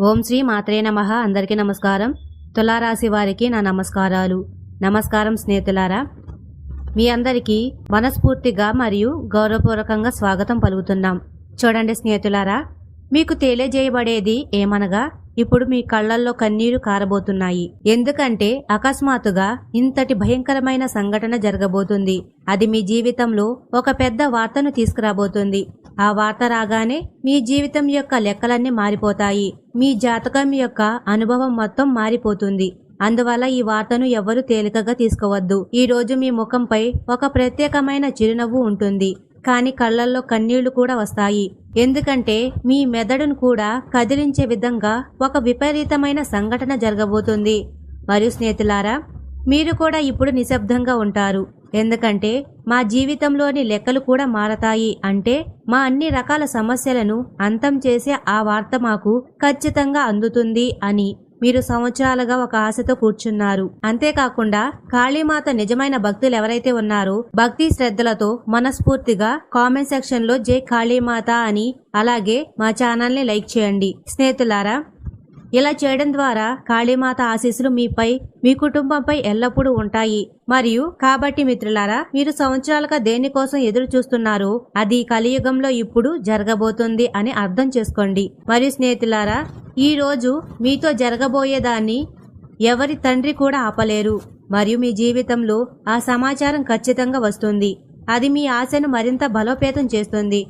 ఓం శ్రీ మాత్రే నమ. అందరికీ నమస్కారం. తులారాశి వారికి నా నమస్కారాలు. నమస్కారం స్నేహితులారా. మీ అందరికీ మనస్ఫూర్తిగా మరియు గౌరవపూర్వకంగా స్వాగతం పలుకుతున్నాం. చూడండి స్నేహితులారా మీకు తెలియజేయబడేది ఏమనగా ఇప్పుడు మీ కళ్ళల్లో కన్నీరు కారబోతున్నాయి. ఎందుకంటే అకస్మాత్తుగా ఇంతటి భయంకరమైన సంఘటన జరగబోతుంది. అది మీ జీవితంలో ఒక పెద్ద వార్తను తీసుకురాబోతుంది. ఆ వార్త రాగానే మీ జీవితం యొక్క లెక్కలన్నీ మారిపోతాయి. మీ జాతకం యొక్క అనుభవం మొత్తం మారిపోతుంది. అందువల్ల ఈ వార్తను ఎవరు తేలికగా తీసుకోవద్దు. ఈ రోజు మీ ముఖంపై ఒక ప్రత్యేకమైన చిరునవ్వు ఉంటుంది. కానీ కళ్ళల్లో కన్నీళ్ళు కూడా వస్తాయి. ఎందుకంటే మీ మెదడును కూడా కదిలించే విధంగా ఒక విపరీతమైన సంఘటన జరగబోతుంది. మరియు స్నేహితులారా మీరు కూడా ఇప్పుడు నిశ్శబ్దంగా ఉంటారు. ఎందుకంటే మా జీవితంలోని లెక్కలు కూడా మారతాయి. అంటే మా అన్ని రకాల సమస్యలను అంతం చేసే ఆ వార్త మాకు ఖచ్చితంగా అందుతుంది అని. మీరు సంవత్సరాలుగా ఒక ఆశతో కూర్చున్నారు. అంతేకాకుండా కాళీమాత నిజమైన భక్తులు ఎవరైతే ఉన్నారో భక్తి శ్రద్ధలతో మనస్ఫూర్తిగా కామెంట్ సెక్షన్లో జై కాళీమాత అని అలాగే మా ఛానల్ని లైక్ చేయండి. స్నేహితులారా ఇలా చేయడం ద్వారా కాళీమాత ఆశీస్సులు మీపై మీ కుటుంబంపై ఎల్లప్పుడూ ఉంటాయి. మరియు కాబట్టి మిత్రులారా మీరు సంవత్సరాలుగా దేనికోసం ఎదురు చూస్తున్నారు? అది కలియుగంలో ఇప్పుడు జరగబోతుంది అని అర్థం చేసుకోండి. మరియు స్నేహితులారా ఈ రోజు మీతో జరగబోయేదాన్ని ఎవరి తండ్రి కూడా ఆపలేరు. మరియు మీ జీవితంలో ఆ సమాచారం ఖచ్చితంగా వస్తుంది. అది మీ ఆశను మరింత బలోపేతం చేస్తుంది.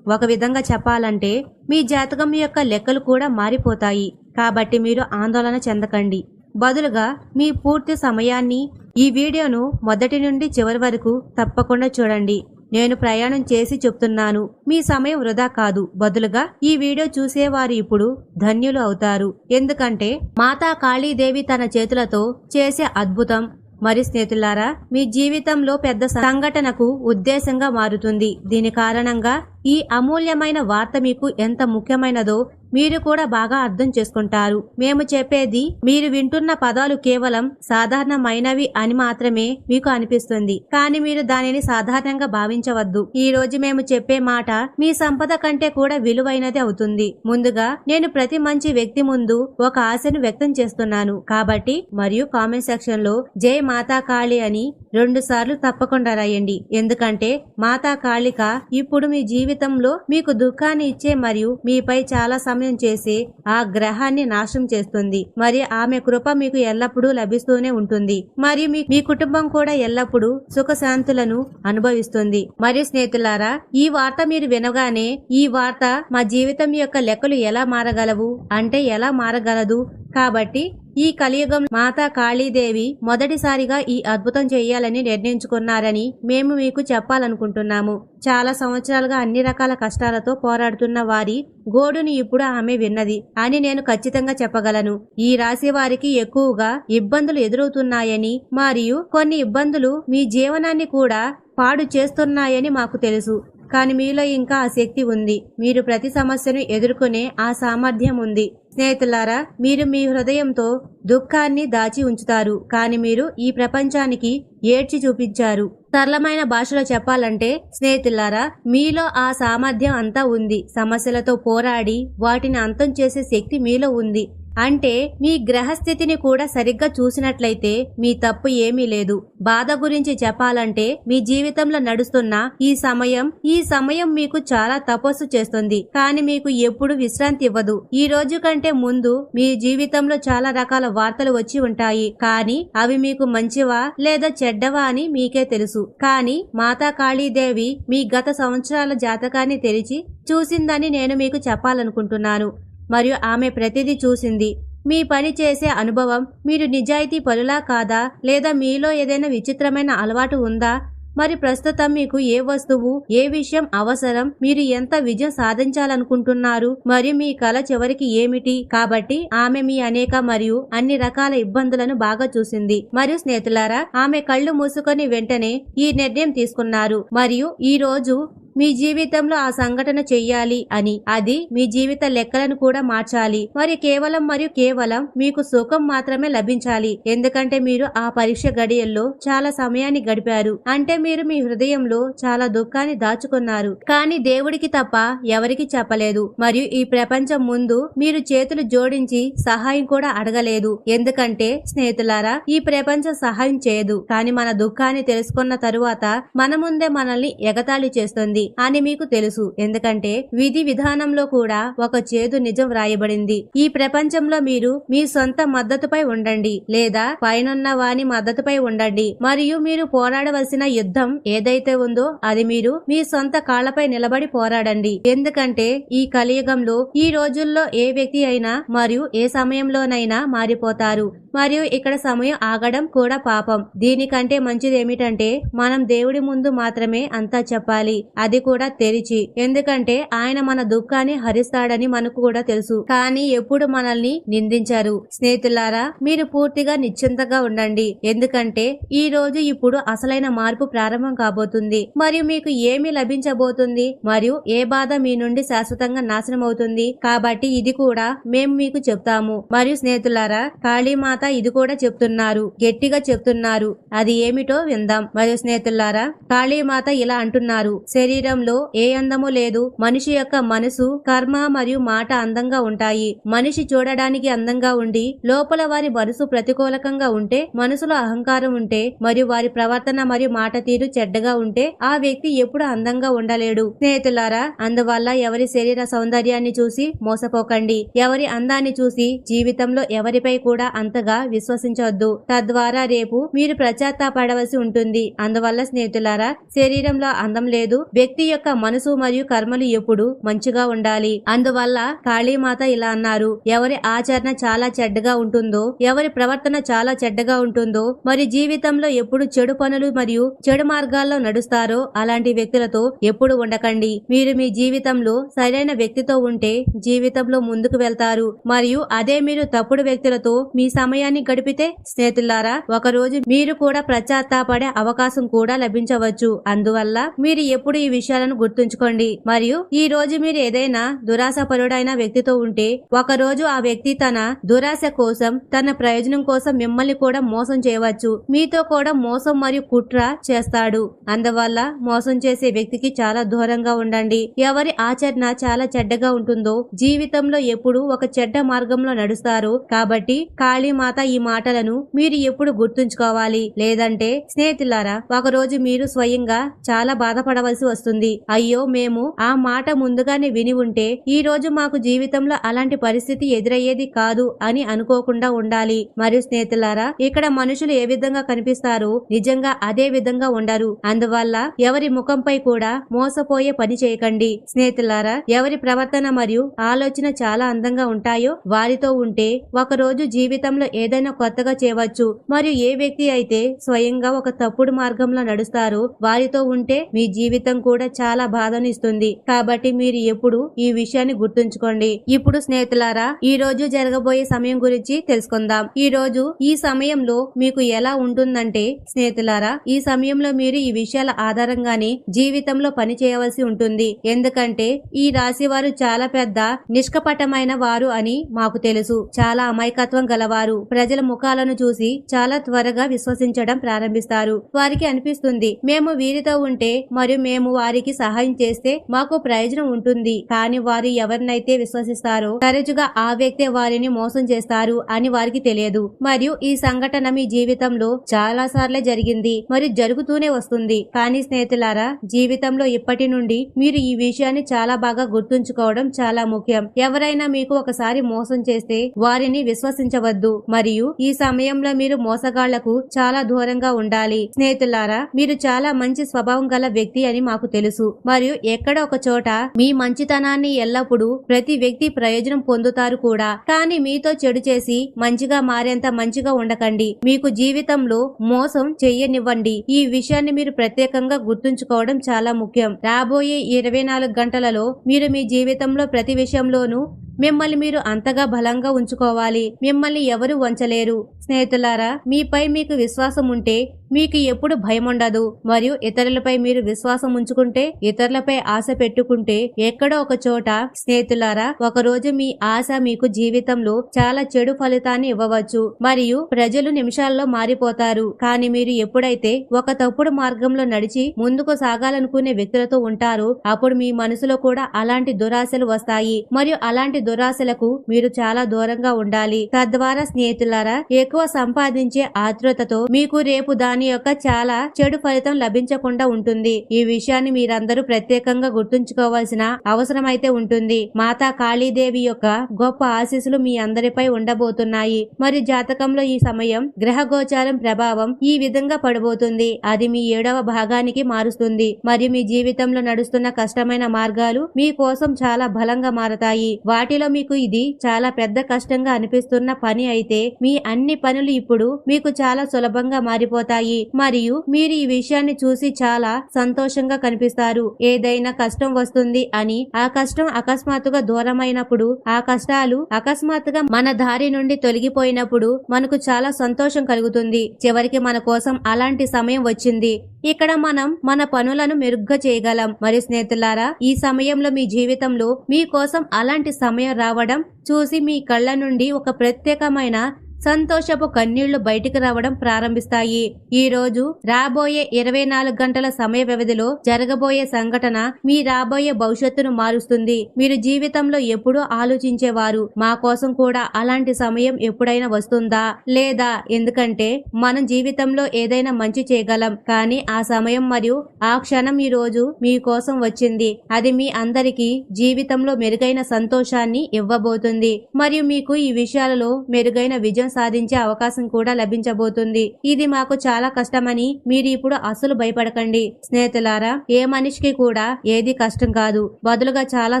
ఒక విధంగా చెప్పాలంటే మీ జాతకం యొక్క లెక్కలు కూడా మారిపోతాయి. కాబట్టి మీరు ఆందోళన చెందకండి. బదులుగా మీ పూర్తి సమయాన్ని ఈ వీడియోను మొదటి నుండి చివరి వరకు తప్పకుండా చూడండి. నేను ప్రయాణం చేసి చెప్తున్నాను. మీ సమయం వృధా కాదు. బదులుగా ఈ వీడియో చూసేవారు ఇప్పుడు ధన్యులు అవుతారు. ఎందుకంటే మాతా కాళీదేవి తన చేతులతో చేసే అద్భుతం. మరి స్నేహితులారా మీ జీవితంలో పెద్ద సంఘటనకు ఉద్దేశంగా మారుతుంది. దీని కారణంగా ఈ అమూల్యమైన వార్త మీకు ఎంత ముఖ్యమైనదో మీరు కూడా బాగా అర్థం చేసుకుంటారు. మేము చెప్పేది మీరు వింటున్న పదాలు కేవలం సాధారణమైనవి అని మాత్రమే మీకు అనిపిస్తుంది. కానీ మీరు దానిని సాధారణంగా భావించవద్దు. ఈ రోజు మేము చెప్పే మాట మీ సంపద కంటే కూడా విలువైనది అవుతుంది. ముందుగా నేను ప్రతి మంచి వ్యక్తి ముందు ఒక ఆశను వ్యక్తం చేస్తున్నాను. కాబట్టి మరియు కామెంట్ సెక్షన్లో జై మాతా కాళి అని రెండు సార్లు తప్పకుండా రాయండి. ఎందుకంటే మాతా కాళిక ఇప్పుడు మీ జీవితంలో మీకు దుఃఖాన్ని ఇచ్చే మరియు మీపై చాలా సమయం చేసే ఆ గ్రహాన్ని నాశనం చేస్తుంది. మరి ఆమె కృప మీకు ఎల్లప్పుడూ లభిస్తూనే ఉంటుంది. మరియు మీ మీ కుటుంబం కూడా ఎల్లప్పుడూ సుఖశాంతులను అనుభవిస్తుంది. మరియు స్నేహితులారా ఈ వార్త మీరు వినగానే ఈ వార్త మా జీవితం యొక్క లెక్కలు ఎలా మారగలవు? అంటే ఎలా మారగలదు? కాబట్టి ఈ కలియుగం మాతా కాళీదేవి మొదటిసారిగా ఈ అద్భుతం చేయాలని నిర్ణయించుకున్నారని మేము మీకు చెప్పాలనుకుంటున్నాము. చాలా సంవత్సరాలుగా అన్ని రకాల కష్టాలతో పోరాడుతున్న వారి గోడుని ఇప్పుడు ఆమె విన్నది అని నేను ఖచ్చితంగా చెప్పగలను. ఈ రాశి వారికి ఎక్కువగా ఇబ్బందులు ఎదురవుతున్నాయని మరియు కొన్ని ఇబ్బందులు మీ జీవనాన్ని కూడా పాడు చేస్తున్నాయని మాకు తెలుసు. కానీ మీలో ఇంకా ఆ శక్తి ఉంది. మీరు ప్రతి సమస్యను ఎదుర్కొనే ఆ సామర్థ్యం ఉంది. స్నేహితులారా మీరు మీ హృదయంతో దుఃఖాన్ని దాచి ఉంచుతారు. కానీ మీరు ఈ ప్రపంచానికి ఏడ్చి చూపించారు. సరళమైన భాషలో చెప్పాలంటే స్నేహితులారా మీలో ఆ సామర్థ్యం అంతా ఉంది. సమస్యలతో పోరాడి వాటిని అంతం చేసే శక్తి మీలో ఉంది. అంటే మీ గ్రహస్థితిని కూడా సరిగ్గా చూసినట్లయితే మీ తప్పు ఏమీ లేదు. బాధ గురించి చెప్పాలంటే మీ జీవితంలో నడుస్తున్న ఈ సమయం ఈ సమయం మీకు చాలా తపస్సు చేస్తుంది. కానీ మీకు ఎప్పుడు విశ్రాంతి ఇవ్వదు. ఈ రోజు కంటే ముందు మీ జీవితంలో చాలా రకాల వార్తలు వచ్చి ఉంటాయి. కానీ అవి మీకు మంచివా లేదా చెడ్డవా అని మీకే తెలుసు. కానీ మాతా కాళీదేవి మీ గత సంవత్సరాల జాతకాన్ని తెరిచి చూసిందని నేను మీకు చెప్పాలనుకుంటున్నాను. మరియు ఆమె ప్రతిదీ చూసింది. మీ పని చేసే అనుభవం మీరు నిజాయితీ పరులా కాదా? లేదా మీలో ఏదైనా విచిత్రమైన అలవాటు ఉందా? మరి ప్రస్తుతం మీకు ఏ వస్తువు ఏ విషయం అవసరం? మీరు ఎంత విజయం సాధించాలనుకుంటున్నారు? మరియు మీ కళ చివరికి ఏమిటి? కాబట్టి ఆమె మీ అనేక మరియు అన్ని రకాల ఇబ్బందులను బాగా చూసింది. మరియు స్నేహితులారా ఆమె కళ్ళు మూసుకొని వెంటనే ఈ నిర్ణయం తీసుకున్నారు. మరియు ఈ రోజు మీ జీవితంలో ఆ సంఘటన చెయ్యాలి అని. అది మీ జీవిత లెక్కలను కూడా మార్చాలి. మరి కేవలం మరియు కేవలం మీకు సుఖం మాత్రమే లభించాలి. ఎందుకంటే మీరు ఆ పరీక్ష గడియల్లో చాలా సమయాన్ని గడిపారు. అంటే మీరు మీ హృదయంలో చాలా దుఃఖాన్ని దాచుకున్నారు. కానీ దేవుడికి తప్ప ఎవరికి చెప్పలేదు. మరియు ఈ ప్రపంచం ముందు మీరు చేతులు జోడించి సహాయం కూడా అడగలేదు. ఎందుకంటే స్నేహితులారా ఈ ప్రపంచం సహాయం చేయదు. కానీ మన దుఃఖాన్ని తెలుసుకున్న తరువాత మన ముందే మనల్ని ఎగతాళి చేస్తుంది. అని మీకు తెలుసు. ఎందుకంటే విధి విధానంలో కూడా ఒక చేదు నిజం వ్రాయబడింది. ఈ ప్రపంచంలో మీరు మీ సొంత మద్దతుపై ఉండండి. లేదా పైనున్న వాని మద్దతుపై ఉండండి. మరియు మీరు పోరాడవలసిన యుద్ధం ఏదైతే ఉందో అది మీరు మీ సొంత కాళ్ళపై నిలబడి పోరాడండి. ఎందుకంటే ఈ కలియుగంలో ఈ రోజుల్లో ఏ వ్యక్తి అయినా మరియు ఏ సమయంలోనైనా మారిపోతారు. మరియు ఇక్కడ సమయం ఆగడం కూడా పాపం. దీనికంటే మంచిది ఏమిటంటే మనం దేవుడి ముందు మాత్రమే అంతా చెప్పాలి. అది కూడా తెరిచి. ఎందుకంటే ఆయన మన దుఃఖాన్ని హరిస్తాడని మనకు కూడా తెలుసు. కానీ ఎప్పుడు మనల్ని నిందించారు. స్నేహితులారా మీరు పూర్తిగా నిశ్చింతగా ఉండండి. ఎందుకంటే ఈ రోజు ఇప్పుడు అసలైన మార్పు ప్రారంభం కాబోతుంది. మరియు మీకు ఏమి లభించబోతుంది? మరియు ఏ బాధ మీ నుండి శాశ్వతంగా నాశనం అవుతుంది? కాబట్టి ఇది కూడా మేము మీకు చెప్తాము. మరియు స్నేహితులారా కాళీమాత ఇది కూడా చెప్తున్నారు. గట్టిగా చెప్తున్నారు. అది ఏమిటో విందాం. మరియు స్నేహితులారా కాళీమాత ఇలా అంటున్నారు. శరీరంలో ఏ అందము లేదు. మనిషి యొక్క మనసు కర్మ మరియు మాట అందంగా ఉంటాయి. మనిషి చూడడానికి అందంగా ఉండి లోపల వారి మనసు ప్రతికూలకంగా ఉంటే మనసులో అహంకారం ఉంటే మరియు వారి ప్రవర్తన మరియు మాట తీరు చెడ్డగా ఉంటే ఆ వ్యక్తి ఎప్పుడు అందంగా ఉండలేడు. స్నేహితులారా అందువల్ల ఎవరి శరీర సౌందర్యాన్ని చూసి మోసపోకండి. ఎవరి అందాన్ని చూసి జీవితంలో ఎవరిపై కూడా అంతగా విశ్వసించవద్దు తద్వారా రేపు మీరు ప్రచాత్తాపడవలసి ఉంటుంది. అందువల్ల స్నేహితులారా శరీరంలో అందం లేదు వ్యక్తి యొక్క మనసు మరియు కర్మలు ఎప్పుడు మంచిగా ఉండాలి. అందువల్ల కాళీమాత ఇలా అన్నారు. ఎవరి ఆచరణ చాలా చెడ్డగా ఉంటుందో ఎవరి ప్రవర్తన చాలా చెడ్డగా ఉంటుందో మరి జీవితంలో ఎప్పుడు చెడు పనులు మరియు చెడు మార్గాల్లో నడుస్తారో అలాంటి వ్యక్తులతో ఎప్పుడు ఉండకండి. మీరు మీ జీవితంలో సరైన వ్యక్తితో ఉంటే జీవితంలో ముందుకు వెళ్తారు. మరియు అదే మీరు తప్పుడు వ్యక్తులతో మీ సమయాన్ని గడిపితే స్నేహితులారా ఒక రోజు మీరు కూడా పశ్చాత్తాపడే అవకాశం కూడా లభించవచ్చు. అందువల్ల మీరు ఎప్పుడు ఈ విషయాలను గుర్తుంచుకోండి. మరియు ఈ రోజు మీరు ఏదైనా దురాశపరుడైన వ్యక్తితో ఉంటే ఒక రోజు ఆ వ్యక్తి తన దురాశ కోసం తన ప్రయోజనం కోసం మిమ్మల్ని కూడా మోసం చేయవచ్చు. మీతో కూడా మోసం మరియు కుట్ర చేస్తాడు. అందువల్ల మోసం చేసే వ్యక్తికి చాలా దూరంగా ఉండండి. ఎవరి ఆచరణ చాలా చెడ్డగా ఉంటుందో జీవితంలో ఎప్పుడు ఒక చెడ్డ మార్గంలో నడుస్తారు. కాబట్టి కాళీమాత ఈ మాటలను మీరు ఎప్పుడు గుర్తుంచుకోవాలి. లేదంటే స్నేహితులారా ఒక రోజు మీరు స్వయంగా చాలా బాధపడవలసి వస్తుంది. అయ్యో మేము ఆ మాట ముందుగానే విని ఉంటే ఈ రోజు మాకు జీవితంలో అలాంటి పరిస్థితి ఎదురయ్యేది కాదు అని అనుకోకుండా ఉండాలి. మరియు స్నేహితులారా ఇక్కడ మనుషులు ఏ విధంగా కనిపిస్తారో? నిజంగా అదే విధంగా ఉండరు. అందువల్ల ఎవరి ముఖంపై కూడా మోసపోయే పని చేయకండి. స్నేహితులారా ఎవరి ప్రవర్తన మరియు ఆలోచన చాలా అందంగా ఉంటాయో వారితో ఉంటే ఒక రోజు జీవితంలో ఏదైనా కొత్తగా చేయవచ్చు. మరియు ఏ వ్యక్తి అయితే స్వయంగా ఒక తప్పుడు మార్గంలో నడుస్తారో వారితో ఉంటే మీ జీవితం కూడా కూడా చాలా బాధను ఇస్తుంది కాబట్టి మీరు ఎప్పుడు ఈ విషయాన్ని గుర్తుంచుకోండి. ఇప్పుడు స్నేహితులారా ఈ రోజు జరగబోయే సమయం గురించి తెలుసుకుందాం. ఈ రోజు ఈ సమయంలో మీకు ఎలా ఉంటుందంటే స్నేహితులారా ఈ సమయంలో మీరు ఈ విషయాల ఆధారంగానే జీవితంలో పని చేయవలసి ఉంటుంది. ఎందుకంటే ఈ రాశి వారు చాలా పెద్ద నిష్కపటమైన వారు అని మాకు తెలుసు. చాలా అమాయకత్వం గలవారు. ప్రజల ముఖాలను చూసి చాలా త్వరగా విశ్వసించడం ప్రారంభిస్తారు. వారికి అనిపిస్తుంది మేము వీరితో ఉంటే మరియు మేము వారికి సహాయం చేస్తే మాకు ప్రయోజనం ఉంటుంది. కానీ వారు ఎవరినైతే విశ్వసిస్తారో తరచుగా ఆ వ్యక్తి వారిని మోసం చేస్తారు అని వారికి తెలియదు. మరియు ఈ సంఘటన మీ జీవితంలో చాలా సార్లే జరిగింది. మరియు జరుగుతూనే వస్తుంది. కానీ స్నేహితులారా జీవితంలో ఇప్పటి నుండి మీరు ఈ విషయాన్ని చాలా బాగా గుర్తుంచుకోవడం చాలా ముఖ్యం. ఎవరైనా మీకు ఒకసారి మోసం చేస్తే వారిని విశ్వసించవద్దు. మరియు ఈ సమయంలో మీరు మోసగాళ్ళకు చాలా దూరంగా ఉండాలి. స్నేహితులారా మీరు చాలా మంచి స్వభావం గల వ్యక్తి అని మాకు తెలుసు. మరియు ఎక్కడ ఒక చోట మీ మంచితనాన్ని ఎల్లప్పుడూ ప్రతి వ్యక్తి ప్రయోజనం పొందుతారు కూడా. కానీ మీతో చెడు చేసి మంచిగా మారేంత మంచిగా ఉండకండి. మీకు జీవితంలో మోసం చెయ్యనివ్వండి ఈ విషయాన్ని మీరు ప్రత్యేకంగా గుర్తుంచుకోవడం చాలా ముఖ్యం. రాబోయే ఇరవై నాలుగు గంటలలో మీరు మీ జీవితంలో ప్రతి విషయంలోనూ మిమ్మల్ని మీరు అంతగా బలంగా ఉంచుకోవాలి. మిమ్మల్ని ఎవరు వంచలేరు. స్నేహితులారా మీపై మీకు విశ్వాసం ఉంటే మీకు ఎప్పుడు భయం ఉండదు మరియు ఇతరులపై మీరు విశ్వాసం ఉంచుకుంటే ఇతరులపై ఆశ పెట్టుకుంటే ఎక్కడో ఒక చోట స్నేహితులారా ఒక రోజు మీ ఆశ మీకు జీవితంలో చాలా చెడు ఫలితాన్ని ఇవ్వవచ్చు. మరియు ప్రజలు నిమిషాల్లో మారిపోతారు. కానీ మీరు ఎప్పుడైతే ఒక తప్పుడు మార్గంలో నడిచి ముందుకు సాగాలనుకునే వ్యక్తులతో ఉంటారో అప్పుడు మీ మనసులో కూడా అలాంటి దురాశలు వస్తాయి. మరియు అలాంటి దురాశలకు మీరు చాలా దూరంగా ఉండాలి. తద్వారా స్నేహితులారా ఎక్కువ సంపాదించే ఆతృతతో మీకు రేపు దాని యొక్క చాలా చెడు ఫలితం లభించకుండా ఉంటుంది. ఈ విషయాన్ని మీరందరూ ప్రత్యేకంగా గుర్తుంచుకోవాల్సిన అవసరమైతే ఉంటుంది. మాతా కాళీదేవి యొక్క గొప్ప ఆశీస్సులు మీ అందరిపై ఉండబోతున్నాయి. మరి జాతకంలో ఈ సమయం గ్రహ గోచారం ప్రభావం ఈ విధంగా పడబోతుంది. అది మీ ఏడవ భాగానికి మారుస్తుంది. మరియు మీ జీవితంలో నడుస్తున్న కష్టమైన మార్గాలు మీ కోసం చాలా బలంగా మారతాయి. వాటి వాటిలో మీకు ఇది చాలా పెద్ద కష్టంగా అనిపిస్తున్న పని అయితే మీ అన్ని పనులు ఇప్పుడు మీకు చాలా సులభంగా మారిపోతాయి. మరియు మీరు ఈ విషయాన్ని చూసి చాలా సంతోషంగా కనిపిస్తారు. ఏదైనా కష్టం వస్తుంది అని ఆ కష్టం అకస్మాత్తుగా దూరమైనప్పుడు ఆ కష్టాలు అకస్మాత్తుగా మన దారి నుండి తొలగిపోయినప్పుడు మనకు చాలా సంతోషం కలుగుతుంది. చివరికి మన కోసం అలాంటి సమయం వచ్చింది. ఇక్కడ మనం మన పనులను మెరుగ్గా చేయగలం. మరి స్నేహితులారా ఈ సమయంలో మీ జీవితంలో మీ కోసం అలాంటి సమయం రావడం చూసి మీ కళ్ళ నుండి ఒక ప్రత్యేకమైన సంతోషపు కన్నీళ్ళు బయటికి రావడం ప్రారంభిస్తాయి. ఈ రోజు రాబోయే ఇరవై నాలుగు గంటల సమయ వ్యవధిలో జరగబోయే సంఘటన మీ రాబోయే భవిష్యత్తును మారుస్తుంది. మీరు జీవితంలో ఎప్పుడూ ఆలోచించేవారు. మా కోసం కూడా అలాంటి సమయం ఎప్పుడైనా వస్తుందా? లేదా? ఎందుకంటే మనం జీవితంలో ఏదైనా మంచి చేయగలం. కానీ ఆ సమయం మరియు ఆ క్షణం ఈ రోజు మీ కోసం వచ్చింది. అది మీ అందరికీ జీవితంలో మెరుగైన సంతోషాన్ని ఇవ్వబోతుంది. మరియు మీకు ఈ విషయాలలో మెరుగైన విజయం సాధించే అవకాశం కూడా లభించబోతుంది. ఇది మాకు చాలా కష్టమని మీరు ఇప్పుడు అసలు భయపడకండి. స్నేహితులారా ఏ మనిషికి కూడా ఏది కష్టం కాదు. బదులుగా చాలా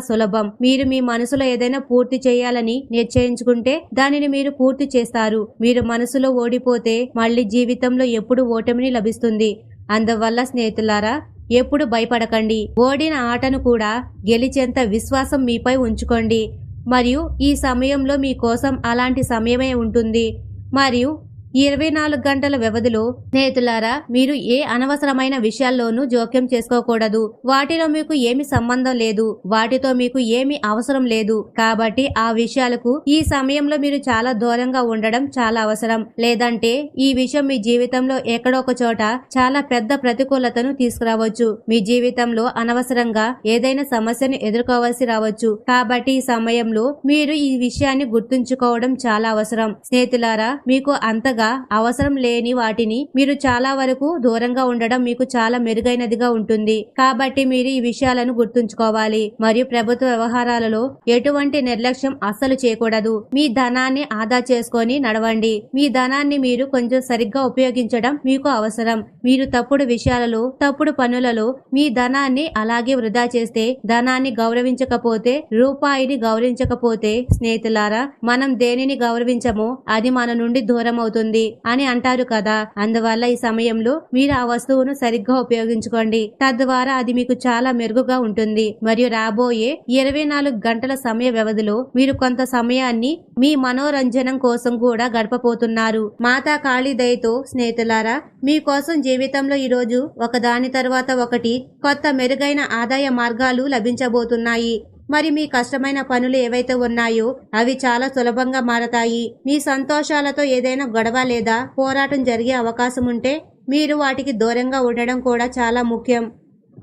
సులభం. మీరు మీ మనసులో ఏదైనా పూర్తి చేయాలని నిశ్చయించుకుంటే దానిని మీరు పూర్తి చేస్తారు. మీరు మనసులో ఓడిపోతే మళ్ళీ జీవితంలో ఎప్పుడు ఓటమిని లభిస్తుంది. అందువల్ల స్నేహితులారా ఎప్పుడు భయపడకండి. ఓడిన ఆటను కూడా గెలిచేంత విశ్వాసం మీపై ఉంచుకోండి. మరియు ఈ సమయంలో మీ కోసం అలాంటి సమయమే ఉంటుంది. మరియు ఈ ఇరవై నాలుగు గంటల వ్యవధిలో స్నేహితులారా మీరు ఏ అనవసరమైన విషయాల్లోనూ జోక్యం చేసుకోకూడదు. వాటిలో మీకు ఏమి సంబంధం లేదు. వాటితో మీకు ఏమి అవసరం లేదు. కాబట్టి ఆ విషయాలకు ఈ సమయంలో మీరు చాలా దూరంగా ఉండడం చాలా అవసరం. లేదంటే ఈ విషయం మీ జీవితంలో ఎక్కడో ఒక చోట చాలా పెద్ద ప్రతికూలతను తీసుకురావచ్చు. మీ జీవితంలో అనవసరంగా ఏదైనా సమస్యను ఎదుర్కోవాల్సి రావచ్చు. కాబట్టి ఈ సమయంలో మీరు ఈ విషయాన్ని గుర్తుంచుకోవడం చాలా అవసరం. స్నేహితులారా మీకు అంత అంతగా అవసరం లేని వాటిని మీరు చాలా వరకు దూరంగా ఉండడం మీకు చాలా మెరుగైనదిగా ఉంటుంది. కాబట్టి మీరు ఈ విషయాలను గుర్తుంచుకోవాలి. మరియు ప్రభుత్వ వ్యవహారాలలో ఎటువంటి నిర్లక్ష్యం అస్సలు చేయకూడదు. మీ ధనాన్ని ఆదా చేసుకొని నడవండి. మీ ధనాన్ని మీరు కొంచెం సరిగ్గా ఉపయోగించడం మీకు అవసరం. మీరు తప్పుడు విషయాలలో తప్పుడు పనులలో మీ ధనాన్ని అలాగే వృధా చేస్తే ధనాన్ని గౌరవించకపోతే రూపాయిని గౌరవించకపోతే స్నేహితులారా మనం దేనిని గౌరవించమో అది మన నుండి దూరం అవుతుంది అని అంటారు కదా. అందువల్ల ఈ సమయంలో మీరు ఆ వస్తువును సరిగ్గా ఉపయోగించుకోండి. తద్వారా అది మీకు చాలా మెరుగుగా ఉంటుంది. మరియు రాబోయే ఇరవై నాలుగు గంటల సమయ వ్యవధిలో మీరు కొంత సమయాన్ని మీ మనోరంజనం కోసం కూడా గడపపోతున్నారు మాతా కాళీ దయతో స్నేహితులారా మీకోసం జీవితంలో ఈరోజు ఒకదాని తర్వాత ఒకటి కొత్త మెరుగైన ఆదాయ మార్గాలు లభించబోతున్నాయి. మరి మీ కష్టమైన పనులు ఏవైతే ఉన్నాయో అవి చాలా సులభంగా మారతాయి. మీ సంతోషాలతో ఏదైనా గొడవ లేదా పోరాటం జరిగే అవకాశం ఉంటే మీరు వాటికి దూరంగా ఉండడం కూడా చాలా ముఖ్యం.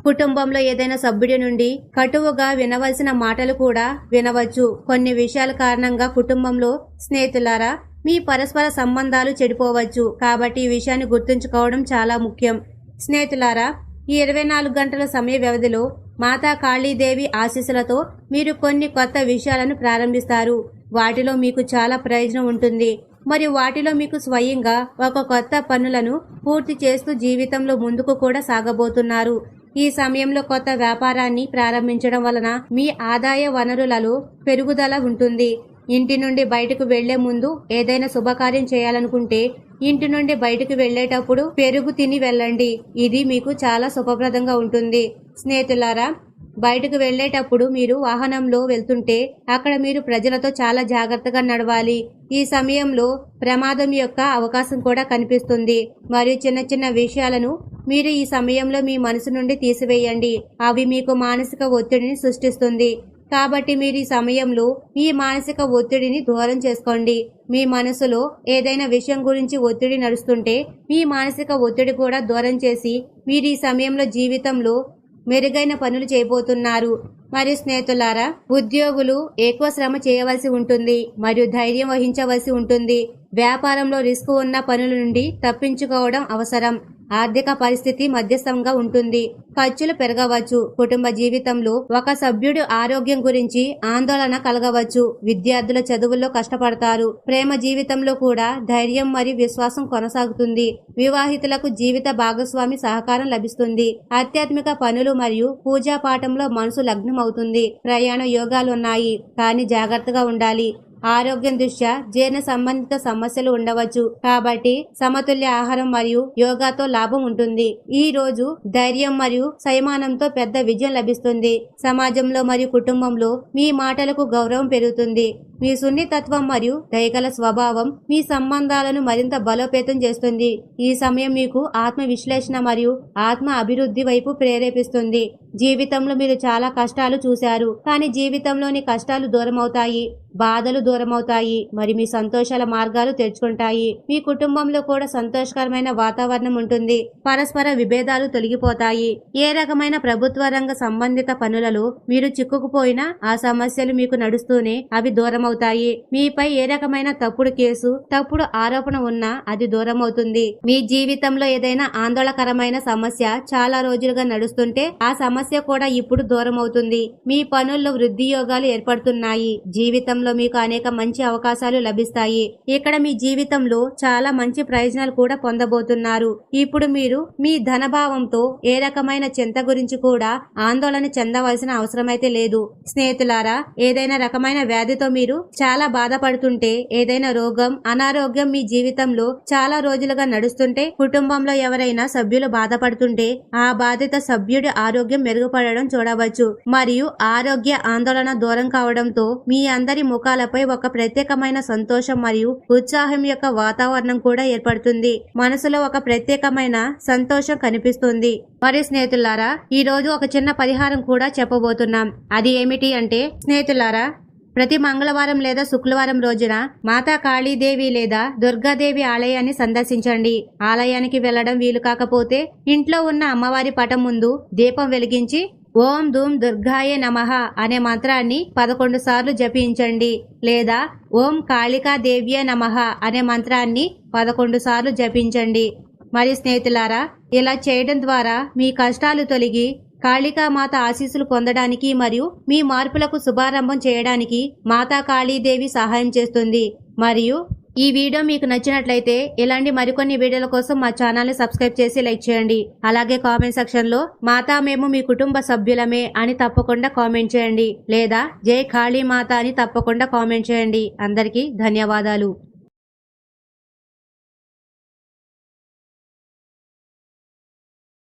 కుటుంబంలో ఏదైనా సభ్యుడి నుండి కటువుగా వినవలసిన మాటలు కూడా వినవచ్చు. కొన్ని విషయాల కారణంగా కుటుంబంలో స్నేహితులారా మీ పరస్పర సంబంధాలు చెడిపోవచ్చు. కాబట్టి ఈ విషయాన్ని గుర్తుంచుకోవడం చాలా ముఖ్యం. స్నేహితులారా ఈ ఇరవై నాలుగు గంటల సమయ వ్యవధిలో మాతా కాళీదేవి ఆశీస్సులతో మీరు కొన్ని కొత్త విషయాలను ప్రారంభిస్తారు. వాటిలో మీకు చాలా ప్రయోజనం ఉంటుంది. మరియు వాటిలో మీకు స్వయంగా ఒక కొత్త పనులను పూర్తి చేస్తూ జీవితంలో ముందుకు కూడా సాగబోతున్నారు. ఈ సమయంలో కొత్త వ్యాపారాన్ని ప్రారంభించడం వలన మీ ఆదాయ వనరులలో పెరుగుదల ఉంటుంది. ఇంటి నుండి బయటకు వెళ్ళే ముందు ఏదైనా శుభకార్యం చేయాలనుకుంటే ఇంటి నుండి బయటకు వెళ్ళేటప్పుడు పెరుగు తిని వెళ్ళండి. ఇది మీకు చాలా శుభప్రదంగా ఉంటుంది. స్నేహితులారా బయటకు వెళ్ళేటప్పుడు మీరు వాహనంలో వెళ్తుంటే అక్కడ మీరు ప్రజలతో చాలా జాగ్రత్తగా నడవాలి. ఈ సమయంలో ప్రమాదం యొక్క అవకాశం కూడా కనిపిస్తుంది. మరియు చిన్న చిన్న విషయాలను మీరు ఈ సమయంలో మీ మనసు నుండి తీసివేయండి. అవి మీకు మానసిక ఒత్తిడిని సృష్టిస్తుంది. కాబట్టి మీరు ఈ సమయంలో మీ మానసిక ఒత్తిడిని దూరం చేసుకోండి. మీ మనసులో ఏదైనా విషయం గురించి ఒత్తిడి నడుస్తుంటే మీ మానసిక ఒత్తిడి కూడా దూరం చేసి మీరు ఈ సమయంలో జీవితంలో మెరుగైన పనులు చేయబోతున్నారు. మరియు స్నేహితులారా ఉద్యోగులు ఎక్కువ శ్రమ చేయవలసి ఉంటుంది మరియు ధైర్యం వహించవలసి ఉంటుంది. వ్యాపారంలో రిస్క్ ఉన్న పనుల నుండి తప్పించుకోవడం అవసరం. ఆర్థిక పరిస్థితి మధ్యస్థంగా ఉంటుంది. ఖర్చులు పెరగవచ్చు. కుటుంబ జీవితంలో ఒక సభ్యుడి ఆరోగ్యం గురించి ఆందోళన కలగవచ్చు. విద్యార్థుల చదువుల్లో కష్టపడతారు. ప్రేమ జీవితంలో కూడా ధైర్యం మరియు విశ్వాసం కొనసాగుతుంది. వివాహితులకు జీవిత భాగస్వామి సహకారం లభిస్తుంది. ఆధ్యాత్మిక పనులు మరియు పూజా పాఠంలో మనసు లగ్నం అవుతుంది ప్రయాణ యోగాలు ఉన్నాయి. కానీ జాగ్రత్తగా ఉండాలి. ఆరోగ్యం దృష్ట్యా జీర్ణ సంబంధిత సమస్యలు ఉండవచ్చు. కాబట్టి సమతుల్య ఆహారం మరియు యోగాతో లాభం ఉంటుంది. ఈ రోజు ధైర్యం మరియు సైమానంతో పెద్ద విజయం లభిస్తుంది. సమాజంలో మరియు కుటుంబంలో మీ మాటలకు గౌరవం పెరుగుతుంది. మీ సున్నితత్వం మరియు దయగల స్వభావం మీ సంబంధాలను మరింత బలోపేతం చేస్తుంది. ఈ సమయం మీకు ఆత్మ విశ్లేషణ మరియు ఆత్మ అభివృద్ధి వైపు ప్రేరేపిస్తుంది. జీవితంలో మీరు చాలా కష్టాలు చూశారు. కానీ జీవితంలోని కష్టాలు దూరమవుతాయి. బాధలు దూరమవుతాయి. మరి మీ సంతోషాల మార్గాలు తెరుచుకుంటాయి. మీ కుటుంబంలో కూడా సంతోషకరమైన వాతావరణం ఉంటుంది. పరస్పర విభేదాలు తొలగిపోతాయి. ఏ రకమైన ప్రభుత్వ రంగ సంబంధిత పనులలో మీరు చిక్కుకుపోయినా ఆ సమస్యలు మీకు నడుస్తూనే అవి దూరమవుతాయి. మీపై ఏ రకమైన తప్పుడు కేసు తప్పుడు ఆరోపణ ఉన్నా అది దూరమవుతుంది. మీ జీవితంలో ఏదైనా ఆందోళనకరమైన సమస్య చాలా రోజులుగా నడుస్తుంటే ఆ సమస్య సమస్య కూడా ఇప్పుడు దూరం అవుతుంది మీ పనుల్లో వృద్ధి యోగాలు ఏర్పడుతున్నాయి. జీవితంలో మీకు అనేక మంచి అవకాశాలు లభిస్తాయి. ఇక్కడ మీ జీవితంలో చాలా మంచి ప్రయోజనాలు కూడా పొందబోతున్నారు. ఇప్పుడు మీరు మీ ధనభావంతో ఏ రకమైన చింత గురించి కూడా ఆందోళన చెందవలసిన అవసరమైతే లేదు. స్నేహితులారా ఏదైనా రకమైన వ్యాధితో మీరు చాలా బాధపడుతుంటే ఏదైనా రోగం అనారోగ్యం మీ జీవితంలో చాలా రోజులుగా నడుస్తుంటే కుటుంబంలో ఎవరైనా సభ్యులు బాధపడుతుంటే ఆ బాధిత సభ్యుడి ఆరోగ్యం మెరుగుపడడం చూడవచ్చు. మరియు ఆరోగ్య ఆందోళన దూరం కావడంతో మీ అందరి ముఖాలపై ఒక ప్రత్యేకమైన సంతోషం మరియు ఉత్సాహం యొక్క వాతావరణం కూడా ఏర్పడుతుంది. మనసులో ఒక ప్రత్యేకమైన సంతోషం కనిపిస్తుంది. మరి స్నేహితులారా ఈ రోజు ఒక చిన్న పరిహారం కూడా చెప్పబోతున్నాం. అది ఏమిటి అంటే స్నేహితులారా ప్రతి మంగళవారం లేదా శుక్రవారం రోజున మాతా కాళీదేవి లేదా దుర్గాదేవి ఆలయాన్ని సందర్శించండి. ఆలయానికి వెళ్ళడం వీలు కాకపోతే ఇంట్లో ఉన్న అమ్మవారి పటం ముందు దీపం వెలిగించి ఓం ధూమ్ దుర్గాయే నమః అనే మంత్రాన్ని పదకొండు సార్లు జపించండి. లేదా ఓం కాళికా దేవ్యే నమః అనే మంత్రాన్ని పదకొండు సార్లు జపించండి. మరి స్నేహితులారా ఇలా చేయడం ద్వారా మీ కష్టాలు తొలగి కాళికామాత ఆశీస్సులు పొందడానికి మరియు మీ మార్పులకు శుభారంభం చేయడానికి మాతా కాళీదేవి సహాయం చేస్తుంది. మరియు ఈ వీడియో మీకు నచ్చినట్లయితే ఇలాంటి మరికొన్ని వీడియోల కోసం మా ఛానల్ని సబ్స్క్రైబ్ చేసి లైక్ చేయండి. అలాగే కామెంట్ సెక్షన్లో మాతా మేము మీ కుటుంబ సభ్యులమే అని తప్పకుండా కామెంట్ చేయండి. లేదా జై కాళీమాత అని తప్పకుండా కామెంట్ చేయండి. అందరికీ ధన్యవాదాలు.